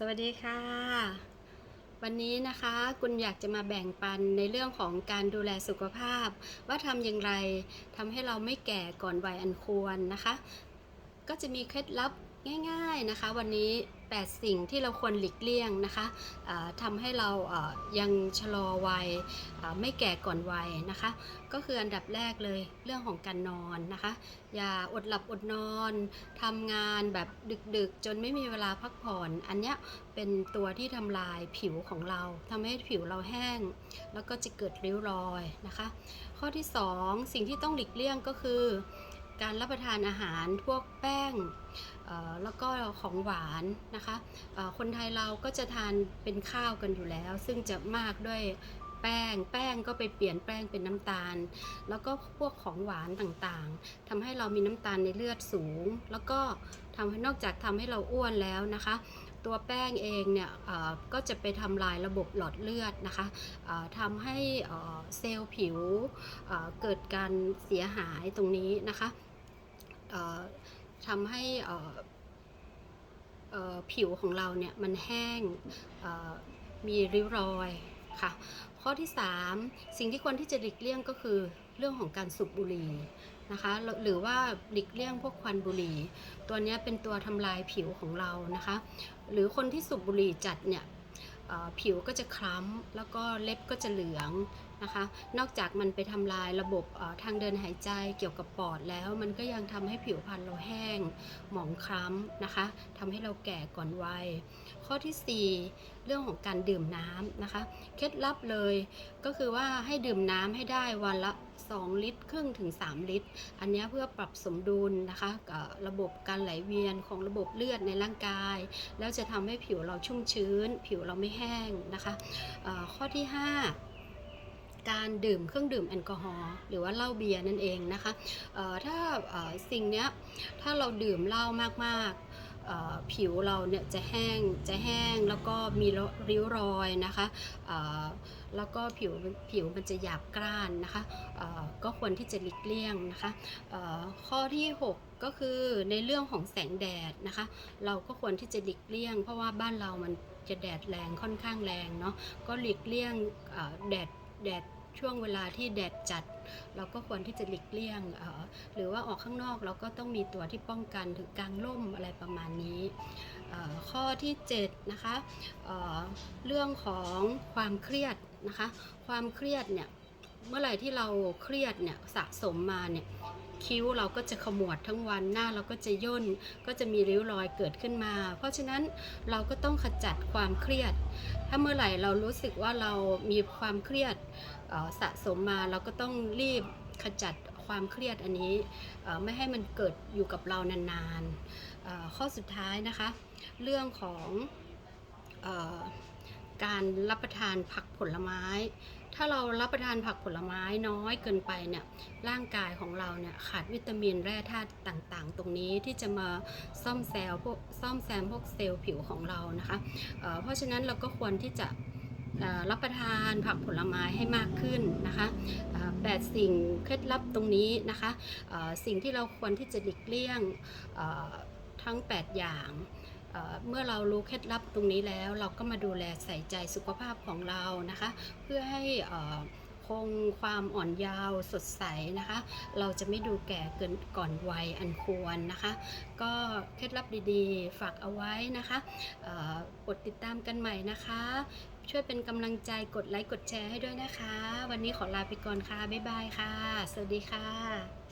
สวัสดีค่ะ วันนี้นะคะคุณอยากจะมาแบ่งปันในเรื่องของการดูแลสุขภาพ ว่าทำอย่างไรทำให้เราไม่แก่ก่อนวัยอันควรนะคะ ก็จะมีเคล็ดลับ ง่ายๆนะคะวันนี้ 8 สิ่งที่เราควรหลีกเลี่ยงนะคะอ่าทำให้เรายังชะลอวัยไม่แก่ก่อนวัยนะคะ ก็คืออันดับแรกเลยเรื่องของการนอนนะคะ อย่าอดหลับอดนอนทำงานแบบดึกๆ จนไม่มีเวลาพักผ่อน อันเนี้ยเป็นตัวที่ทำลายผิวของเราทำให้ผิวเราแห้ง แล้วก็จะเกิดริ้วรอยนะคะ ข้อที่ 2 สิ่งที่ต้องหลีกเลี่ยงก็คือ การรับประทานอาหารพวกแป้งแล้วก็ของหวานนะคะคนไทยเราก็จะทานเป็นข้าวกันอยู่แล้ว ซึ่งจะมากด้วยแป้ง แป้งก็ไปเปลี่ยนแป้งเป็นน้ำตาล แล้วก็พวกของหวานต่างๆทำให้เรามีน้ำตาลในเลือดสูง แล้วก็ทำให้นอกจากทำให้เราอ้วนแล้วนะคะ ตัวแป้งเองเนี่ยก็จะไปทำลายระบบหลอดเลือดนะคะทำให้เซลล์ผิวเกิดการเสียหายตรงนี้นะคะทำให้ผิวของเราเนี่ยมันแห้งมีริ้วรอยค่ะข้อที่ 3 สิ่งที่ควรที่จะหลีกเลี่ยงก็คือเรื่องของการสูบบุหรี่ นะคะหรือว่าหลีกเลี่ยงพวกควันบุหรี่ ตัวนี้เป็นตัวทำลายผิวของเรานะคะ หรือคนที่สูบบุหรี่จัดเนี่ยผิวก็จะคล้ำแล้วก็เล็บก็จะเหลืองนะคะ นอกจากมันไปทำลายระบบทางเดินหายใจเกี่ยวกับปอดแล้ว มันก็ยังทำให้ผิวพรรณเราแห้ง หมองคล้ำนะคะทำให้เราแก่ก่อนวัย ข้อทีสี่ 4 เรื่องของการดื่มน้ำนะคะ เคล็ดลับเลยก็คือว่าให้ดื่มน้ำให้ได้วันละ 2 ลิตรครึ่งถึง 3 ลิตร อันนี้เพื่อปรับสมดุลนะคะกับระบบการไหลเวียนของระบบเลือดในร่างกาย แล้วจะทำให้ผิวเราชุ่มชื้น ผิวเราไม่แห้งนะคะข้อที่ 5 การดื่มเครื่องดื่มแอลกอฮอล์หรือว่าเหล้าเบียร์นั่นเองนะคะเอ่อถ้าสิ่งเนี้ยถ้าเราดื่มเหล้ามากๆผิวเราเนี่ยจะแห้งจะแห้งแล้วก็มีริ้วรอยนะคะเอ่อแล้วก็ผิวผิวมันจะหยาบกร้านนะคะเอ่อก็ควรที่จะหลีกเลี่ยงนะคะข้อที่ 6 ก็คือในเรื่องของแสงแดดนะคะ เราก็ควรที่จะหลีกเลี่ยง เพราะว่าบ้านเรามันจะแดดแรงค่อนข้างแรงเนาะก็หลีกเลี่ยงแดดแดด ช่วงเวลาที่แดดจัด เราก็ควรที่จะหลีกเลี่ยงออหรือว่าออกข้างนอกเราก็ต้องมีตัวที่ป้องกันถึงกลางร่มอะไรประมาณนี้ ข้อที่7นะคะเเรื่องของความเครียดนะคะ ความเครียดเนี่ย เมื่อไหร่ที่เราเครียดเนี่ยสะสมมาเนี่ยคิ้วเราก็จะขมวดทั้งวันหน้าเราก็จะย่นก็จะมีริ้วรอยเกิดขึ้นมา เพราะฉะนั้นเราก็ต้องขจัดความเครียด ถ้าเมื่อไหร่เรารู้สึกว่าเรามีความเครียดสะสมมาเราก็ต้องรีบขจัดความเครียดอันนี้ไม่ให้มันเกิดอยู่กับเรานานๆข้อสุดท้ายนะคะ เรื่องของ การรับประทานผักผลไม้ ถ้าเรารับประทานผักผลไม้น้อยเกินไปเนี่ยร่างกายของเราเนี่ยขาดวิตามินแร่ธาตุต่างๆ ตรงนี้ที่จะมาซ่อมแซมพวกซ่อมแซมพวกเซลล์ผิวของเรานะคะเเพราะฉะนั้นเราก็ควรที่จะรับประทานผักผลไม้ให้มากขึ้นนะคะแปดสิ่งเคล็ดลับตรงนี้นะคะสิ่งที่เราควรที่จะหลีกเลี่ยงทั้ง 8 อย่าง เมื่อเรารู้เคล็ดลับตรงนี้แล้ว เราก็มาดูแลใส่ใจสุขภาพของเรานะคะ เพื่อให้คงความอ่อนยาวสดใสนะคะ เราจะไม่ดูแก่เกินก่อนวัยอันควรนะคะ ก็เคล็ดลับดีๆ ฝากเอาไว้นะคะกดติดตามกันใหม่นะคะ ช่วยเป็นกำลังใจกดไลค์กดแชร์ให้ด้วยนะคะ วันนี้ขอลาไปก่อนค่ะ บ๊ายบายค่ะ สวัสดีค่ะ